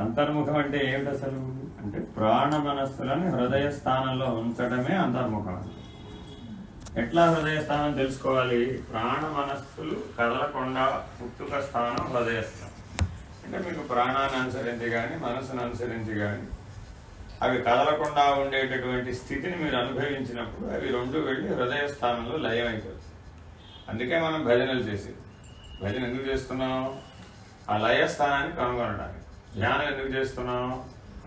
అంతర్ముఖం అంటే ఏమిటి అసలు? అంటే ప్రాణ మనస్సులను హృదయ స్థానంలో ఉంచడమే అంతర్ముఖం. ఎట్లా హృదయ స్థానం తెలుసుకోవాలి? ప్రాణ మనస్సులు కదలకుండా పుట్టుక స్థానం హృదయ స్థానం. అంటే మీకు ప్రాణాన్ని అనుసరించి కానీ మనసును అనుసరించి కానీ అవి కదలకుండా ఉండేటటువంటి స్థితిని మీరు అనుభవించినప్పుడు అవి రెండు వెళ్ళి హృదయ స్థానంలో లయం అయిపోతుంది అందుకే మనం భజనలు చేసేది. భజన ఎందుకు చేస్తున్నాం ఆ లయ స్థానాన్ని కనుగొనడానికి. ధ్యానం ఎందుకు చేస్తున్నాం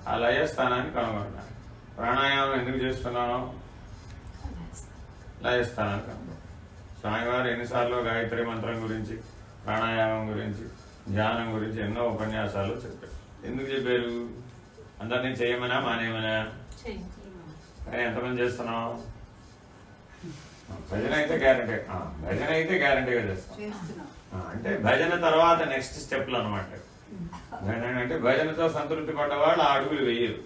ఆ లయ స్థానాన్ని కనుగొనడానికి. ప్రాణాయామం ఎందుకు చేస్తున్నాం లయస్థానాన్ని కనుగొనడం స్వామివారు ఎన్నిసార్లు గాయత్రి మంత్రం గురించి ప్రాణాయామం గురించి ధ్యానం గురించి ఎన్నో ఉపన్యాసాలు చెప్పారు. ఎందుకు చెప్పారు? అందరినీ చేయమనా మానేయమనా? కానీ ఎంతమంది చేస్తున్నాం భజన అయితే గ్యారంటీ భజన అయితే గ్యారంటీగా చేస్తాం. అంటే భజన తర్వాత నెక్స్ట్ స్టెప్లు అనమాట భజన అంటే భజనతో సంతృప్తి పడ్డవాళ్ళు ఆ అడుగులు వేయరు.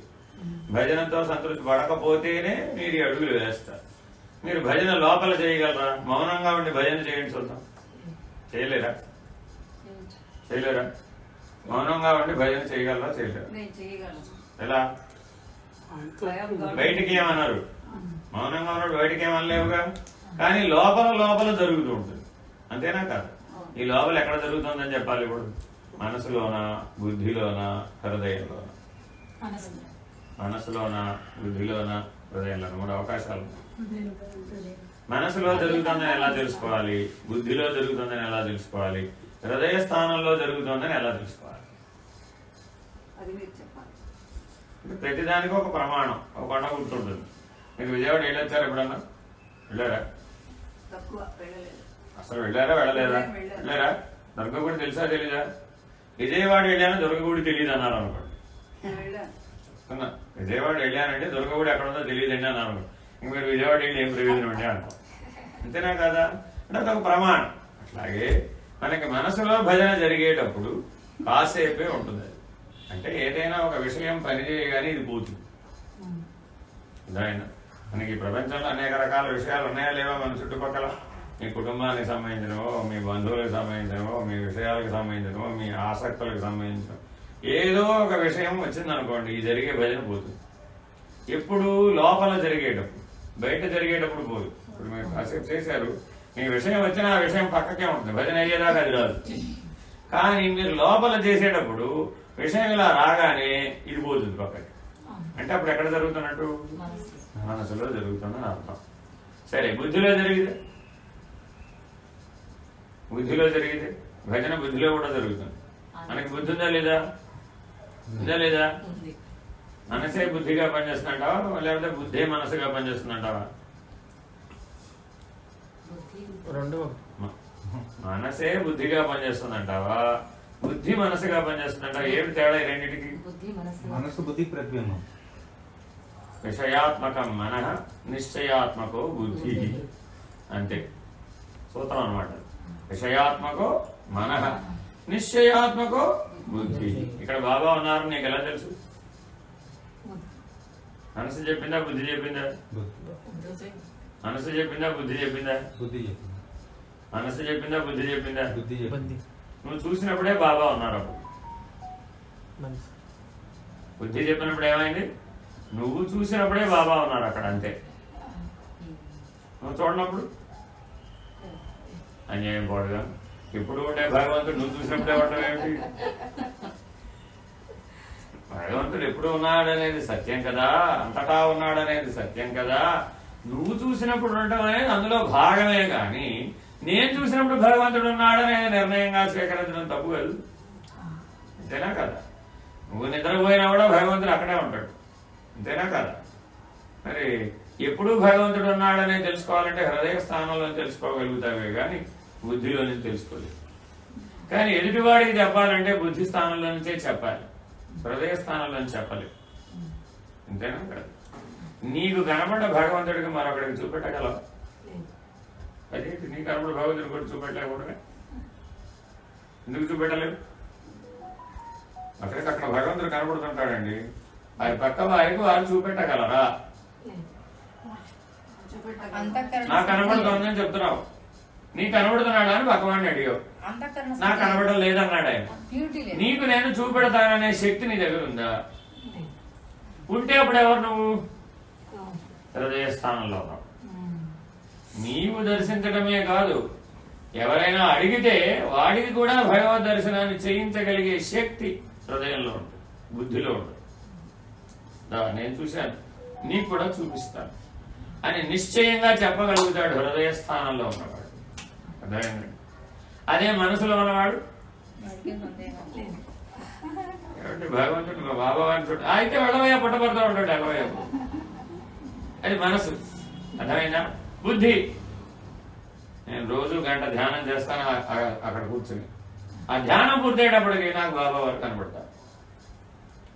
భజనతో సంతృప్తి పడకపోతేనే మీరు ఈ అడుగులు వేస్తారు. మీరు భజన లోపల చేయగలరా? మౌనంగా ఉండి భజన చేయండి చూద్దాం చేయలేరా? చేయలేరా? మౌనంగా ఉండి భజన చేయగలరా? చేయలేరా? ఎలా. బయటికి ఏమన్నారు? మౌనంగా ఉన్నాడు బయటికి ఏమనలేవుగా? కానీ లోపల లోపల జరుగుతూ ఉంటుంది. అంతేనా కాదు? ఈ లోపల ఎక్కడ జరుగుతుందని చెప్పాలి ఇప్పుడు? మనసులోన బుద్ధిలోన హృదయంలోన? మనసులోన బుద్ధిలోన హృదయంలోన? మూడు అవకాశాలు. మనసులో జరుగుతుందని ఎలా తెలుసుకోవాలి? బుద్ధిలో జరుగుతుందని ఎలా తెలుసుకోవాలి? హృదయ స్థానంలో జరుగుతుందని ఎలా తెలుసుకోవాలి? ప్రతిదానికి ఒక ప్రమాణం ఒక కొండ గుర్తుంటుంది. మీరు విజయవాడ వెళ్ళొచ్చారు ఎప్పుడన్నా? వెళ్ళారా? అసలు వెళ్ళారా వెళ్ళలేదా. వెళ్ళారా? దుర్గగుడి తెలుసా తెలీదా? విజయవాడ వెళ్ళాను దుర్గగుడి తెలియదు అన్నారు అనుకోండి. విజయవాడ వెళ్ళానంటే దుర్గగుడి ఎక్కడ ఉందో తెలియదండి అన్నారు అనుకోండి. ఇంక మీరు విజయవాడ వెళ్ళి ఏం ప్రయోజనం అండి అనుకో. అంతేనా కదా? అంటే అదొక ప్రమాణం. అట్లాగే మనకి మనసులో భజన జరిగేటప్పుడు కాసేపే ఉంటుంది అది. అంటే ఏదైనా ఒక విషయం పనిచేయగానే ఇది పోతుంది. ఇదైనా మనకి ప్రపంచంలో అనేక రకాల విషయాలు ఉన్నాయా లేవా మన చుట్టుపక్కల? మీ కుటుంబానికి సంబంధించినవో మీ బంధువులకు సంబంధించినవో మీ విషయాలకు సంబంధించినవో మీ ఆసక్తులకు సంబంధించిన ఏదో ఒక విషయం వచ్చిందనుకోండి ఈ జరిగే భజన పోతుంది. ఎప్పుడు లోపల జరిగేటప్పుడు బయట జరిగేటప్పుడు పోదు. ఇప్పుడు మీరు కాసేపు చేశారు మీ విషయం వచ్చిన ఆ విషయం పక్కకే ఉంటుంది భజన అయ్యేదాకా అది రాదు. కానీ మీరు లోపల చేసేటప్పుడు విషయం ఇలా రాగానే ఇది పోతుంది పక్కకి. అంటే అప్పుడు ఎక్కడ జరుగుతున్నట్టు? మనసులో. జరుగుతుందని అర్థం. సరే బుద్ధిలో జరిగితే బుద్ధిలో జరిగితే భజన బుద్ధిలో కూడా జరుగుతుంది. మనకి బుద్ధి ఉందా లేదా? ఉందా లేదా? మనసే బుద్ధిగా పనిచేస్తుంటావా లేకపోతే బుద్ధే మనసుగా పనిచేస్తుంటావా రెండు మ- మనసే బుద్ధిగా పనిచేస్తుందంటావా? బుద్ధి మనసుగా పనిచేస్తుందంటావా? ఏమి తేడా రెండింటికి? బుద్ధి మనసు మనసు బుద్ధి ప్రతిబింబం విషయాత్మకం మన నిశ్చయాత్మకో బుద్ధి. అంతే. సూత్రం అన్నమాట. విషయాత్మకో మన నిశ్చయాత్మకో బుద్ధి. ఇక్కడ బాబా ఉన్నారు నీకు ఎలా తెలుసు? మనసు చెప్పిందా బుద్ధి చెప్పిందా? బుద్ధి. మనసు చెప్పిందా బుద్ధి చెప్పిందా? బుద్ధి చెప్పింది. మనసు చెప్పిందా బుద్ధి చెప్పిందా? బుద్ధి చెప్పింది. నువ్వు చూసినప్పుడే బాబా ఉన్నారు అప్పుడు. బుద్ధి చెప్పినప్పుడు ఏమైంది? నువ్వు చూసినప్పుడే బాబా ఉన్నారు అక్కడ అంతే. నువ్వు చూడనప్పుడు? అన్యాయం పోడుగా ఎప్పుడు ఉండే భగవంతుడు? నువ్వు చూసినప్పుడే ఉండడం ఏమిటి భగవంతుడు ఎప్పుడు ఉన్నాడనేది సత్యం కదా. అంతటా ఉన్నాడనేది సత్యం కదా. నువ్వు చూసినప్పుడు ఉండటం అనేది అందులో భాగమే కానీ నేను చూసినప్పుడు భగవంతుడు ఉన్నాడనేది నిర్ణయంగా స్వీకరించడం తప్పు కాదు. అంతేనా కదా? నువ్వు నిద్రపోయినా కూడా భగవంతుడు అక్కడే ఉంటాడు. అంతేనా కదా? మరి ఎప్పుడు భగవంతుడు ఉన్నాడనే తెలుసుకోవాలంటే హృదయ స్థానంలో తెలుసుకోగలుగుతావే కానీ బుద్ధిలో నుంచి తెలుసుకోలేదు. కానీ ఎదుటివాడికి చెప్పాలంటే బుద్ధి స్థానంలో నుంచే చెప్పాలి. హృదయ స్థానంలో నుంచి చెప్పలేదు అంతేనా కదా. నీకు కనబడ్డ భగవంతుడికి మరొకడికి చూపెట్టగలవా? అదేంటి నీకు కనబడి భగవంతుడికి కూడా చూపెట్టలేకూడదు? ఎందుకు చూపెట్టలేదు అక్కడికక్కడ భగవంతుడు కనబడుతుంటాడండి వారి పక్క వారికి వారు చూపెట్టగలరా? నాకు కనబడుతోందని చెప్తున్నావు. నీ కనబడుతున్నాడా అని పక్కవాడిని అడిగావు. నాకు కనబడడం లేదన్నాడు ఆయన. నీకు నేను చూపెడతాననే శక్తి నీ దగ్గర ఉందా? ఉంటే అప్పుడు ఎవరు నువ్వు? హృదయ స్థానంలో ఉన్నావు. నీవు దర్శించడమే కాదు ఎవరైనా అడిగితే వాడికి కూడా భగవద్ దర్శనాన్ని చేయించగలిగే శక్తి హృదయంలో ఉంటుంది బుద్ధిలో ఉంటుంది. నేను చూశాను. నీకు కూడా చూపిస్తాను. అని నిశ్చయంగా చెప్పగలుగుతాడు హృదయ స్థానంలో ఉన్నవాడు. అర్థమైందండి అదే మనసులో ఉన్నవాడు? ఏమంటే భగవంతుడు బాబా వారిని చూడు అయితే వెళ్ళవయ్యా పుట్టబడతా ఉంటాడు వెళ్ళవయ్యా అది మనసు. అర్థమైందా? బుద్ధి. నేను రోజు గంట ధ్యానం చేస్తాను అక్కడ కూర్చుని. ఆ ధ్యానం పూర్తయ్యేటప్పటికి నాకు బాబా వారు కనబడతారు.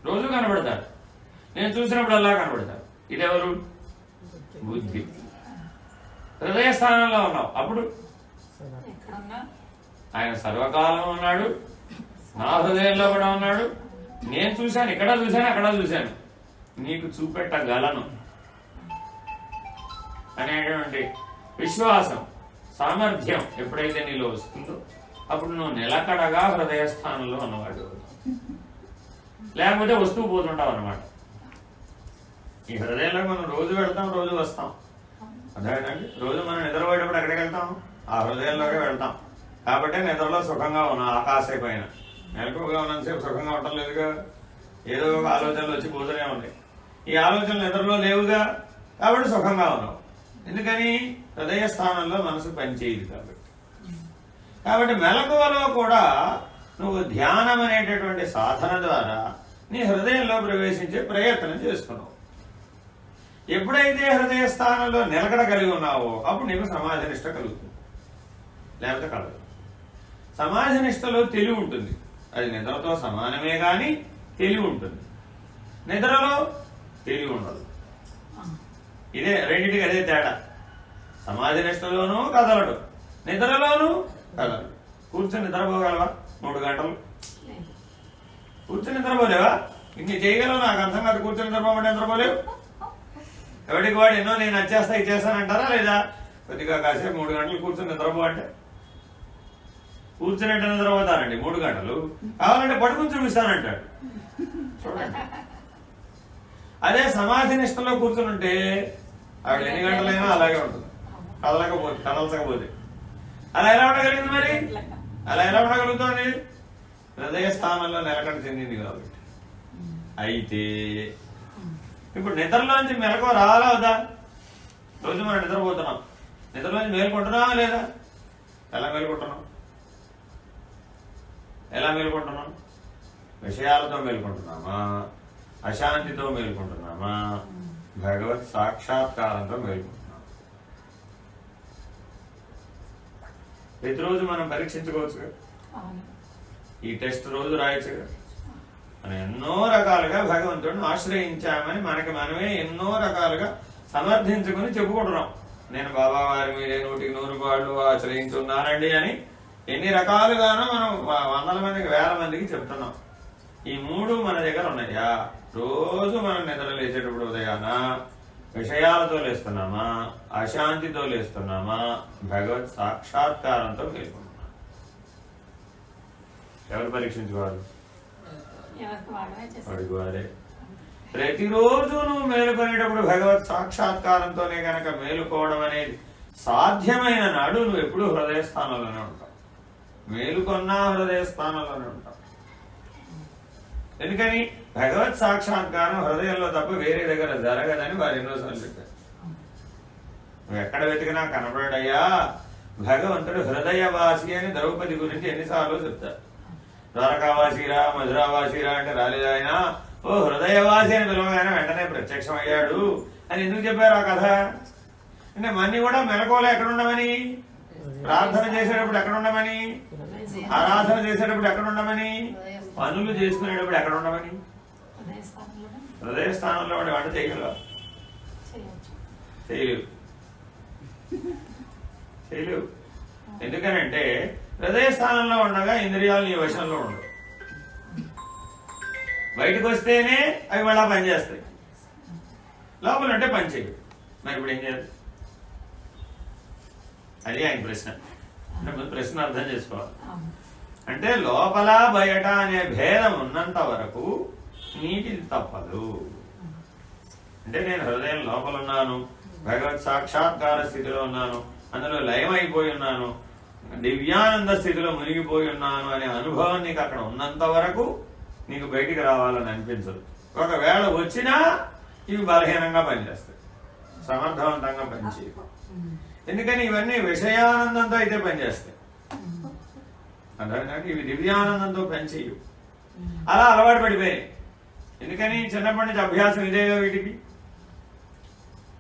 రోజు కనబడతారు. నేను చూసినప్పుడు అలా కనబడతారు. ఇదెవరు? బుద్ధి. హృదయ స్థానంలో ఉన్నావు. అప్పుడు ఆయన సర్వకాలం ఉన్నాడు నా హృదయంలో కూడా ఉన్నాడు. నేను చూశాను ఇక్కడ చూశాను అక్కడ చూశాను. నీకు చూపెట్టగలను. అనేటువంటి విశ్వాసం సామర్థ్యం ఎప్పుడైతే నీలో వస్తుందో అప్పుడు నువ్వు నిలకడగా హృదయ స్థానంలో ఉన్నవాడు. లేకపోతే వస్తూ పోతుంటావు అనమాట ఈ హృదయంలో మనం రోజు వెళ్తాం రోజు వస్తాం. అర్థమైందండి? రోజు మనం నిద్రపోయేటప్పుడు ఎక్కడికి వెళ్తాం? ఆ హృదయంలోకి వెళ్తాం. కాబట్టి నిద్రలో సుఖంగా ఉన్నాం ఆకాశే పైన మెలకువగా ఉన్నంతసేపు సుఖంగా ఉండటం లేదుగా. ఏదో ఒక ఆలోచనలు వచ్చి పోతూనే ఉంది ఈ ఆలోచనలు నిద్రలో లేవుగా కాబట్టి సుఖంగా ఉన్నాం. ఎందుకని? హృదయ స్థానంలో మనసు పనిచేయదు కాబట్టి. కాబట్టి మెలకువలో కూడా నువ్వు ధ్యానం అనేటటువంటి సాధన ద్వారా నీ హృదయంలో ప్రవేశించే ప్రయత్నం చేసుకున్నావు ఎప్పుడైతే హృదయ స్థానంలో నిలకడ కలిగి ఉన్నావో అప్పుడు నీకు సమాజ నిష్ట కలుగుతుంది. లేకపోతే కలగదు సమాజ నిష్టలో తెలివి ఉంటుంది. అది నిద్రతో సమానమే కానీ తెలివి ఉంటుంది. నిద్రలో తెలివి ఉండదు. ఇదే రెండింటికి అదే తేడా. సమాజ నిష్టలోనూ కదలడు. నిద్రలోనూ కదలడు. కూర్చొని నిద్రపోగలవా? మూడు గంటలు. కూర్చొని నిద్రపోలేవా? ఇంక చేయగలవు నాకు అర్థం కాదు. కూర్చొని నిద్రపోమంటే నిద్రపోలేవు. ఎవరికి వాడు ఎన్నో నేను వచ్చేస్తా ఇచ్చేస్తానంటారా లేదా? కొద్దిగా కాసేపు మూడు గంటలు కూర్చొని నిద్రపో అంటే. కూర్చున్నట్టు నిద్రపోతానండి మూడు గంటలు. కావాలంటే పడుకుని చూపిస్తానంటాడు. చూడండి. అదే సమాధి నిష్టలో కూర్చుని ఉంటే ఆవిడ ఎన్ని గంటలైనా అలాగే ఉంటుంది. కదలకపోతే కదలచకపోతే. అలా ఎలా ఉండగలిగింది మరి? అలా ఎలా ఉండగలుగుతుంది హృదయ స్థానంలో నిలకడ చెందింది కాబట్టి. అయితే ఇప్పుడు నిద్రలోంచి మెలకు రాలా వద్దా? రోజు మనం నిద్రపోతున్నాం. నిద్రలోంచి మేలుకుంటున్నావా లేదా? ఎలా మేలుకుంటున్నాం? ఎలా మేలుకుంటున్నాం? విషయాలతో మేలుకుంటున్నామా? అశాంతితో మేలుకుంటున్నామా? భగవత్ సాక్షాత్కారంతో మేలుకుంటున్నాం ప్రతిరోజు మనం పరీక్షించుకోవచ్చు ఈ టెస్ట్ రోజు రాయొచ్చు మనం ఎన్నో రకాలుగా భగవంతుడిని ఆశ్రయించామని మనకి మనమే ఎన్నో రకాలుగా సమర్థించుకుని చెప్పుకుంటున్నాం. నేను బాబా వారి మీదే నూటికి నూరు పాళ్ళు ఆశ్రయించున్నానండి అని ఎన్ని రకాలుగానో మనం వందల మందికి వేల మందికి చెప్తున్నాం. ఈ మూడు మన దగ్గర ఉన్నాయా? రోజు మనం నిద్ర లేచేటప్పుడు ఉదయాన విషయాలతో లేస్తున్నామా? అశాంతితో లేస్తున్నామా? భగవత్ సాక్షాత్కారంతో మేల్కొంటున్నామా ఎవరు పరీక్షించుకోవాలి? ఎవరికి ప్రతిరోజు నువ్వు మేలుకొనేటప్పుడు భగవత్ సాక్షాత్కారంతోనే కనుక మేలుకోవడం అనేది సాధ్యమైన నాడు నువ్వు ఎప్పుడూ హృదయ స్థానంలోనే ఉంటావు. మేలుకొన్నా హృదయ స్థానంలోనే ఉంటాం. ఎందుకని? భగవత్ సాక్షాత్కారం హృదయంలో తప్ప వేరే దగ్గర జరగదని వారు ఎన్నోసార్లు చెప్పారు. నువ్వు ఎక్కడ వెతికినా కనబడయ్యా భగవంతుడు హృదయవాసి అని ద్రౌపది గురించి ఎన్నిసార్లు చెప్తారు. ద్వారకావాసిరా మధురావాసిరా అంటే రాలేదు ఆయన. ఓ హృదయవాసి అని పిలవగానే వెంటనే ప్రత్యక్షం అయ్యాడు అని ఎందుకు చెప్పారు ఆ కథ? అంటే మన్ని కూడా మెలకువలో ఎక్కడ ఉండమని? ప్రార్థన చేసేటప్పుడు ఎక్కడ ఉండమని? ఆరాధన చేసేటప్పుడు ఎక్కడ ఉండమని? పనులు చేసుకునేటప్పుడు ఎక్కడ ఉండమని? హృదయ స్థానంలో ఉండి వంట చేయగలవా? చేయలేవు. చేయలేవు. ఎందుకనంటే హృదయ స్థానంలో ఉండగా ఇంద్రియాలు నీ వశంలో ఉండవు. బయటకు వస్తేనే అవి మళ్ళా పనిచేస్తాయి. లోపల ఉంటే పని చేయవు. మరి ఇప్పుడు ఏం చేయాలి? అది ఆయన ప్రశ్న. అంటే ముందు ప్రశ్న అర్థం చేసుకోవాలి. అంటే లోపల బయట అనే భేదం ఉన్నంత వరకు ఇది తప్పదు. అంటే నేను హృదయం లోపల ఉన్నాను భగవత్ సాక్షాత్కార స్థితిలో ఉన్నాను అందులో లయమైపోయి ఉన్నాను దివ్యానంద స్థితిలో మునిగిపోయి ఉన్నాను అనే అనుభవం నీకు అక్కడ ఉన్నంత వరకు నీకు బయటికి రావాలని అనిపించదు. ఒకవేళ వచ్చినా ఇవి బలహీనంగా పనిచేస్తాయి. సమర్థవంతంగా పనిచేయవు. ఎందుకని ఇవన్నీ విషయానందంతో అయితే పనిచేస్తాయి. అర్థమైందంటే ఇవి దివ్యానందంతో పనిచేయవు. అలా అలవాటు పడిపోయాయి. ఎందుకని చిన్నప్పటి నుంచి అభ్యాసం ఇదేగా వీటికి?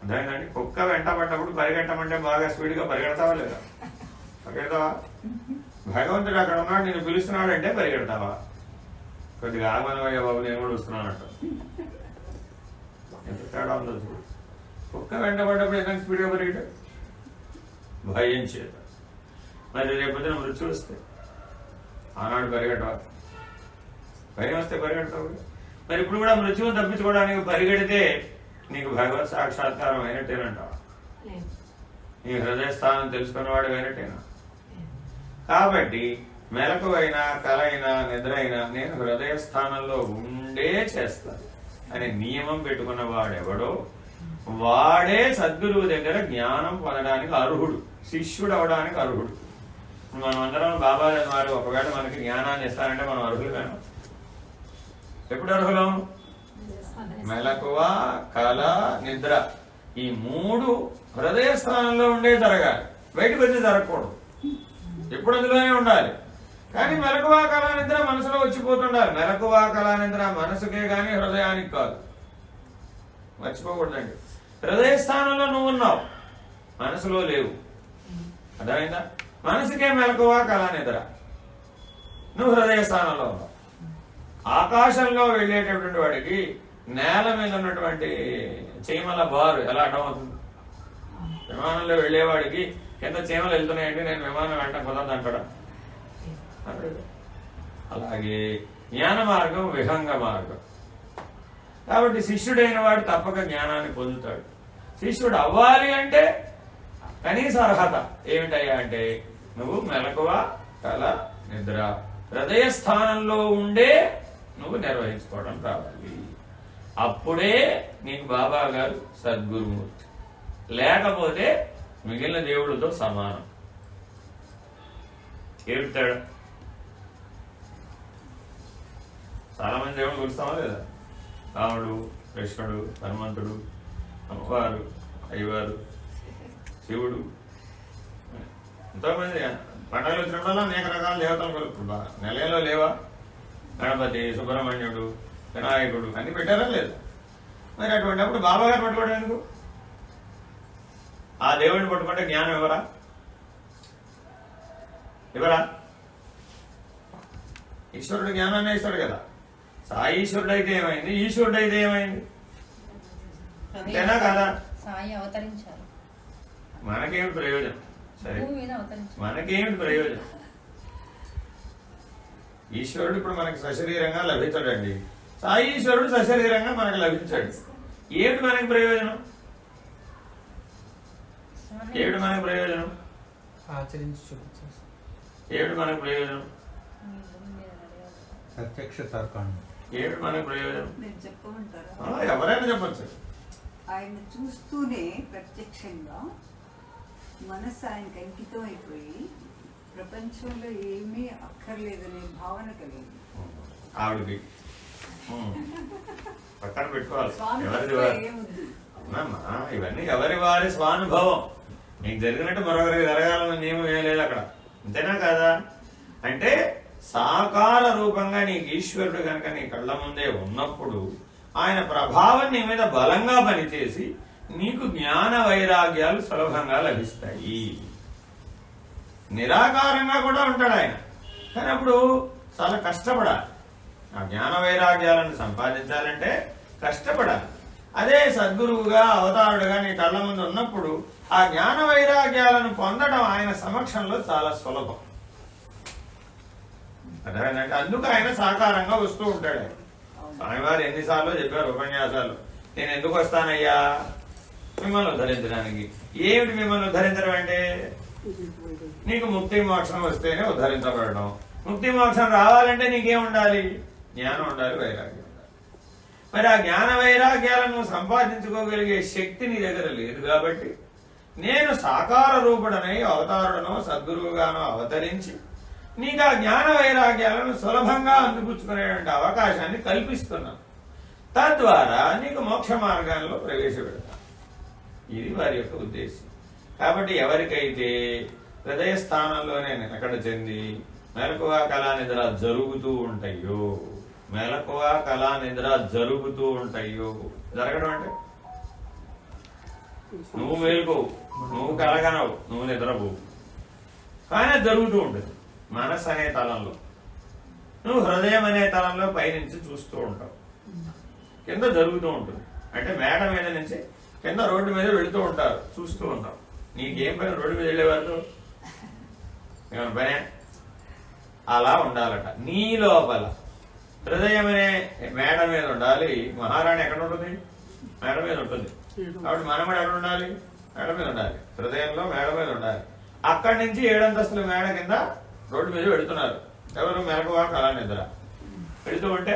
అర్థమైందండి కుక్క వెంట పడ్డప్పుడు పరిగెట్టమంటే బాగా స్పీడ్గా పరిగెడతావా లేదా? పరిగెడతావా? భగవంతుడు అక్కడ ఉన్నాడు నేను పిలుస్తున్నాడు అంటే పరిగెడతావా? కొద్దిగా ఆగమనమయ్యా బాబు నేను కూడా వస్తున్నానంట. ఎంత తేడా ఉందో చూడు. కుక్క వెంట పడ్డప్పుడు ఎంత స్పీడ్గా పరిగెట్టాడు భయం చేత మరి రేపొద్దున మృత్యు వస్తే ఆనాడు పరిగెట్టవా? భయం వస్తే పరిగెడతావు? మరి ఇప్పుడు కూడా మృత్యువు తప్పించుకోవడానికి పరిగెడితే నీకు భగవత్ సాక్షాత్కారం అయినట్టేనంటావా నీ హృదయ స్థానం తెలుసుకున్నవాడు అయినట్టేనా? కాబట్టి మెలకువైనా కలైనా నిద్ర అయినా నేను హృదయ స్థానంలో ఉండే చేస్తాను. అనే నియమం పెట్టుకున్న వాడెవడో వాడే సద్గురువు దగ్గర జ్ఞానం పొందడానికి అర్హుడు. శిష్యుడు అవడానికి అర్హుడు. మనం అందరం బాబా వారు ఒకవేళ మనకి జ్ఞానాన్ని ఇస్తారంటే మనం అర్హులుగాను ఎప్పుడు అర్హులం? మెలకువ కళ నిద్ర ఈ మూడు హృదయ స్థానంలో ఉండే జరగాలి. బయటకు వచ్చి జరగకూడదు. ఎప్పుడు అందులోనే ఉండాలి. కానీ మెలకువ కళ నిద్ర మనసులో వచ్చిపోతుండాలి. మెలకువ కళ నిద్ర మనసుకే కానీ హృదయానికి కాదు. మర్చిపోకూడదండి. హృదయ స్థానంలో నువ్వు ఉన్నావు మనసులో లేవు. అర్థమైందా? మనసుకే మెలకువ కళ నిద్ర నువ్వు హృదయ స్థానంలో ఉన్నావు. ఆకాశంలో వెళ్ళేటటువంటి వాడికి నేల మీద ఉన్నటువంటి చీమల బారు ఎలా అర్థమవుతుంది? విమానంలో వెళ్ళేవాడికి కింద చీమలు వెళ్తున్నాయండి నేను విమానం వెంట కుదరదు అంటాడా? అలాగే జ్ఞాన మార్గం విహంగ మార్గం. కాబట్టి శిష్యుడైన వాడు తప్పక జ్ఞానాన్ని పొందుతాడు. శిష్యుడు అవ్వాలి అంటే కనీస అర్హత ఏమిటయ్యా అంటే నువ్వు మెలకువ కల నిద్ర. హృదయ స్థానంలో ఉండే నువ్వు నిర్వహించుకోవడం కావాలి. అప్పుడే నీకు బాబా గారు సద్గురుమూర్తి. లేకపోతే మిగిలిన దేవుడితో సమానం. ఏమిటి చాలా మంది దేవుడు గురుస్తామా లేదా? రాముడు కృష్ణుడు హనుమంతుడు అమ్మవారు అయ్యవారు శివుడు. ఎంతోమంది పండుగలు వచ్చినప్పుడల్లా అనేక రకాల దేవతలు బాగా నిలయంలో లేవా? గణపతి సుబ్రహ్మణ్యుడు వినాయకుడు అన్ని పెట్టారా లేదు? మరి అటువంటిప్పుడు బాబా గారు పట్టుకోవడం ఎందుకు? ఆ దేవుడిని పట్టుకుంటే జ్ఞానం ఎవరా? ఎవరా? ఈశ్వరుడు జ్ఞానాన్ని ఇస్తాడు కదా. సాయి ఈశ్వరుడు అయితే ఏమైంది? ఈశ్వరుడు అయితే ఏమైంది అంతేనా కదా? సాయి అవతరించారు. మనకేమిటి ప్రయోజనం? సరే. మనకేమిటి ప్రయోజనం? ఈశ్వరుడు ఇప్పుడు మనకి సశరీరంగా లభించడండి. సాయి ఈశ్వరుడు సశరీరంగా మనకు లభించాడు. ఏమిటి మనకి ప్రయోజనం? ఏమిటి మనకి ప్రయోజనం? ఆచరించి ఏమిటి మనకి ప్రయోజనం. ప్రత్యక్ష తర్కాన్ని. ఏమిటి మనకి ప్రయోజనం? నేను చెప్పమంటారా? ఆ, ఎవరైనా చెప్పచ్చు. ఆయన చూస్తూనే ప్రత్యక్షంగా మనసు ఆయనకి అంకితం అయిపోయి ప్రపంచంలో ఏమీ అక్కర్లేదనే భావన కలిగింది. ఆవిడకి. పక్కన పెట్టుకోవాలి. ఎవరిది అవునమ్మా, ఇవన్నీ ఎవరి వారి స్వానుభవం? నీకు జరిగినట్టు మరొకరికి జరగాలని నియమం ఏం లేదు అక్కడ. అంతేనా కాదా? అంటే సాకార రూపంగా నీకు ఈశ్వరుడు కనుక నీ కళ్ళ ముందే ఉన్నప్పుడు ఆయన ప్రభావం నీ మీద బలంగా పనిచేసి నీకు జ్ఞాన వైరాగ్యాలు సులభంగా లభిస్తాయి. నిరాకారంగా కూడా ఉంటాడు ఆయన. కానీ అప్పుడు చాలా కష్టపడాలి. ఆ జ్ఞాన వైరాగ్యాలను సంపాదించాలంటే కష్టపడాలి. అదే సద్గురువుగా అవతారుడుగా నీ కళ్ళ ముందు ఉన్నప్పుడు ఆ జ్ఞాన వైరాగ్యాలను పొందడం ఆయన సమక్షంలో చాలా సులభం. అర్థమైందంటే అందుకు ఆయన సాకారంగా వస్తూ ఉంటాడు. స్వామివారు ఎన్నిసార్లు చెప్పారు ఉపన్యాసాలు. నేను ఎందుకు వస్తానయ్యా? మిమ్మల్ని ఉద్ధరించడానికి. ఏమిటి మిమ్మల్ని ఉద్ధరించడం అంటే? నీకు ముక్తి మోక్షం వస్తేనే ఉద్ధరించబడడం. ముక్తి మోక్షం రావాలంటే నీకేం ఉండాలి జ్ఞానం ఉండాలి వైరాగ్యం ఉండాలి. మరి ఆ జ్ఞాన వైరాగ్యాలను సంపాదించుకోగలిగే శక్తి నీ దగ్గర లేదు కాబట్టి నేను సాకార రూపుడనై అవతారుడనో సద్గురువుగానో అవతరించి నీకు ఆ జ్ఞాన వైరాగ్యాలను సులభంగా అందిపుచ్చుకునేటువంటి అవకాశాన్ని కల్పిస్తున్నాను. తద్వారా నీకు మోక్ష మార్గాల్లో ప్రవేశపెడతాను. ఇది వారి యొక్క ఉద్దేశం. కాబట్టి ఎవరికైతే హృదయ స్థానంలోనే నిలకడ చెంది మెలకువ కళా నిద్ర జరుగుతూ ఉంటాయో మెలకువ కళా నిద్ర జరుగుతూ ఉంటాయో జరగడం అంటే? నువ్వు మేలుకోవు నువ్వు కలగనవు నువ్వు నిద్రపోవు. కానీ జరుగుతూ ఉంటుంది మనసు అనే తలంలో. నువ్వు హృదయం అనే తలంలో పైనుంచి చూస్తూ ఉంటావు. కింద జరుగుతూ ఉంటుంది. అంటే మేడ మీద నుంచి కింద రోడ్డు మీద వెళుతూ ఉంటారు చూస్తూ ఉంటాం. నీకేం పని రోడ్డు మీద వెళ్ళేవారు ఏమైనా పనే? అలా ఉండాలట. నీ లోపల హృదయం అనే మేడ మీద ఉండాలి. మహారాణి ఎక్కడ ఉంటుంది? మేడ మీద ఉంటుంది. కాబట్టి మనం ఎక్కడ ఉండాలి? మేడ మీద ఉండాలి. హృదయంలో మేడ మీద ఉండాలి. అక్కడి నుంచి ఏడంతస్తుల మేడ కింద రోడ్డు మీద వెళుతున్నారు ఎవరు? మెలకువా? అలా నిద్ర వెళుతూ ఉంటే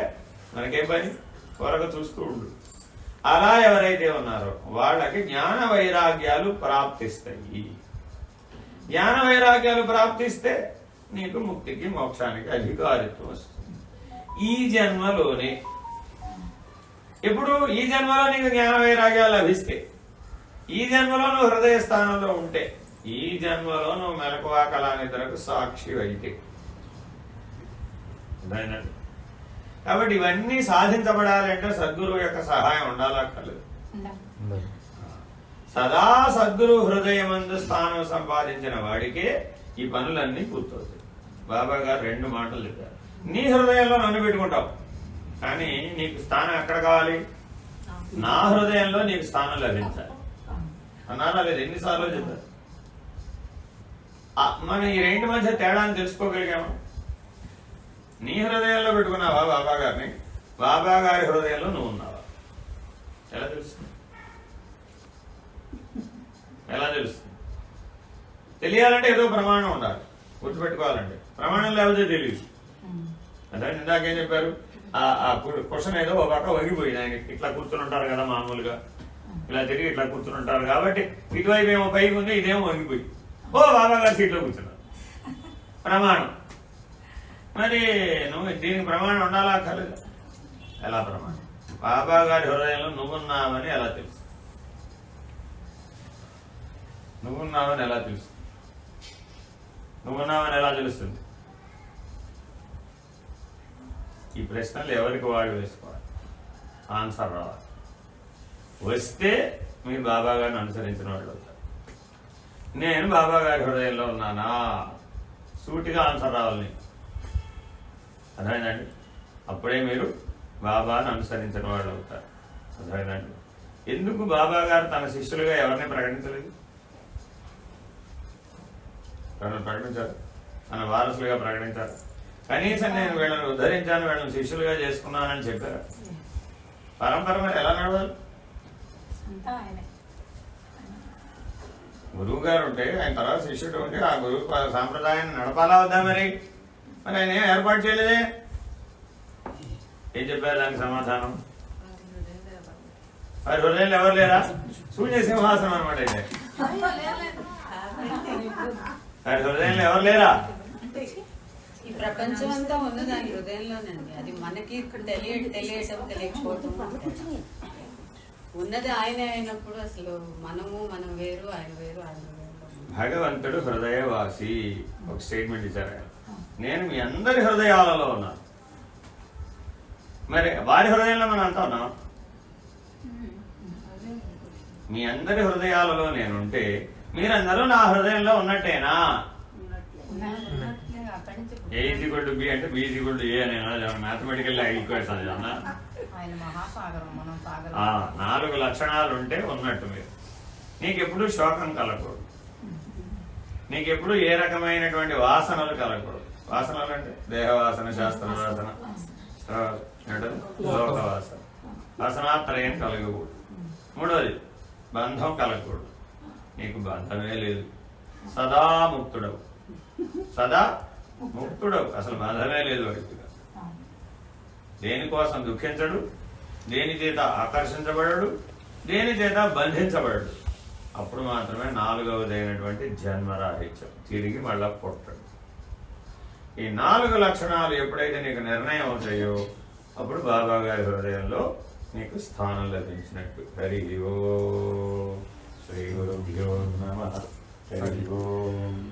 మనకేం పని? త్వరగా చూస్తూ ఉండు. అలా ఎవరైతే ఉన్నారో వాళ్ళకి జ్ఞాన వైరాగ్యాలు ప్రాప్తిస్తాయి. జ్ఞాన వైరాగ్యాలు ప్రాప్తిస్తే నీకు ముక్తికి మోక్షానికి అధికారిత్వం వస్తుంది. ఈ జన్మలోనే ఇప్పుడు ఈ జన్మలో నీకు జ్ఞాన వైరాగ్యాలు లభిస్తే ఈ జన్మలో నువ్వు హృదయ స్థానంలో ఉంటే ఈ జన్మలో నువ్వు మెలకువా కళా సాక్షి అయితే. దాని కాబట్టి ఇవన్నీ సాధించబడాలంటే సద్గురువు యొక్క సహాయం ఉండాలక్కర్లేదు. ఉండాలి. సదా సద్గురు హృదయమందు స్థానం సంపాదించిన వాడికే ఈ పనులన్నీ పూర్తవుతాయి. బాబా గారు రెండు మాటలు చెప్పారు. నీ హృదయంలో నన్ను పెట్టుకుంటావు. కానీ నీకు స్థానం ఎక్కడ కావాలి? నా హృదయంలో నీకు స్థానం లభించాలి. అన్నారా లేదు ఎన్నిసార్లు చెప్పారు. మనం ఈ రెండు మధ్య తేడాన్ని తెలుసుకోగలిగామా? నీ హృదయంలో పెట్టుకున్నావా బాబా గారిని? బాబా గారి హృదయంలో నువ్వు ఉన్నావా? ఎలా తెలుస్తుంది? ఎలా తెలుస్తుంది? తెలియాలంటే ఏదో ప్రమాణం ఉండాలి. గుర్తుపెట్టుకోవాలంటే. ప్రమాణం లేకపోతే తెలియదు. అదే ఇందాకేం చెప్పారు? ఆ ఆ క్వశ్చన్ ఏదో ఒక పక్క వంగిపోయింది ఆయన ఇట్లా కూర్చుని ఉంటారు కదా మామూలుగా. ఇలా తిరిగి ఇట్లా కూర్చుని ఉంటారు కాబట్టి ఇటువైపు ఏమో పైకి ఉంది ఇదేమో వంగిపోయి ఓ బాబా గారు సీట్లో కూర్చున్నారు. ప్రమాణం. మరి నువ్వు దీనికి ప్రమాణం ఉండాలా కలదు. ఎలా ప్రమాణం? బాబా గారి హృదయంలో నువ్వున్నావని ఎలా తెలుసు? నువ్వున్నావని ఎలా తెలుస్తుంది నువ్వున్నావని ఎలా తెలుస్తుంది? ఈ ప్రశ్నలు ఎవరికి వాడు వేసుకోవాలి? ఆన్సర్ రావాలి. వస్తే మీరు బాబా గారిని అనుసరించిన వాళ్ళు అవుతారు. నేను బాబా గారి హృదయంలో ఉన్నానా? సూటిగా ఆన్సర్ రావాలి నీకు. అర్థమైందండి? అప్పుడే మీరు బాబాను అనుసరించిన వాళ్ళు అవుతారు. అర్థమైందండి? ఎందుకు బాబా గారు తన శిష్యులుగా ఎవరిని ప్రకటించలేదు? ఎవరిని ప్రకటించారు? తన వారసులుగా ప్రకటించారు. కనీసం నేను వీళ్ళని ఉద్ధరించాను వీళ్ళని శిష్యులుగా చేసుకున్నానని చెప్పారు? పరంపర మరి ఎలా నడవాలి? గురువు గారు ఉంటే ఆయన తర్వాత శిష్యుడు ఉంటే ఆ గురువు సాంప్రదాయాన్ని నడపాలా వద్దా మరి? మరి ఆయన ఏం ఏర్పాటు చేయలేదే? ఏం చెప్పారు దానికి సమాధానం? వారి హృదయంలో ఎవరు లేరా? శూన్య సింహాసనం అనమాట అయితే. వారి హృదయంలో ఎవరు లేరా? ఈ ప్రపంచం అంతా ఉంది దాని హృదయంలోనండి అది మనకి తెలియ తెలియటం తెలియకపోవటం ఉన్నది ఆయనే అయినప్పుడు అసలు మనము మనం వేరు ఆయన వేరు ఆయన వేరు. భగవంతుడు హృదయవాసి. ఒక స్టేట్మెంట్ ఇచ్చారు ఆయన. నేను మీ అందరి హృదయాలలో ఉన్నాను. మరి వారి హృదయంలో మనం అంతా ఉన్నాం? మీ అందరి హృదయాలలో నేనుంటే మీరందరూ నా హృదయంలో ఉన్నట్టేనా? ఏ టు బి అంటే బి టు ఏ అని మ్యాథమెటికల్ ఈక్వేషన్ అది అన్నా ఆయన మహాసాగరం మనం సాగరం. ఆ, నాలుగు లక్షణాలు ఉంటే ఉన్నట్టు మీరు. నీకెప్పుడు శోకం కలగకూడదు. నీకెప్పుడు ఏ రకమైనటువంటి వాసనలు కలగకూడదు. వాసనలు అంటే దేహవాసన శాస్త్ర వాసన లోక వాసన వాసనాత్రయం కలగకూడదు. మూడవది బంధం కలగకూడదు. నీకు బంధమే లేదు. సదా ముక్తుడవు. సదా ముక్తుడవు. అసలు బంధమే లేదు వాడికి దేనికోసం దుఃఖించడు? దేని చేత ఆకర్షించబడడు? దేని చేత బంధించబడడు? అప్పుడు మాత్రమే నాలుగవదైనటువంటి జన్మరాహిత్యం. తిరిగి మళ్ళా పుట్టడు. ఈ నాలుగు లక్షణాలు ఎప్పుడైతే నీకు నిర్ణయం అవుతాయో అప్పుడు బాబా గారి హృదయంలో నీకు స్థానం లభించినట్టు. హరి ఓ. శ్రీ గురుభ్యో నమ. హరి ఓం.